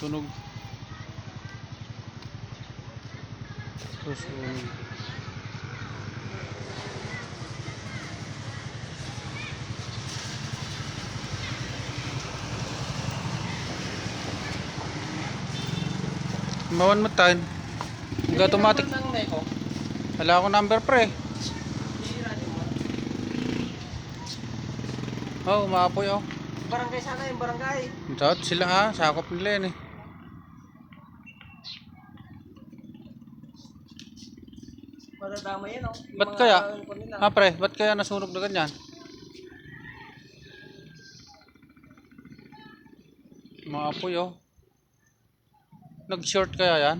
Tunog. Susunog. Mawan mo tayo. Ang automatic. Wala akong number pre. Oh, umaapoy oh. Barangay sana yung barangay. Dapat sila ha, sakop nila yan eh. Madadama yan oh. Yung Ba't mga kaya? ano nila. Ha pre, ba't kaya nasunog na ganyan? Maapoy oh. Nag-short kaya yan?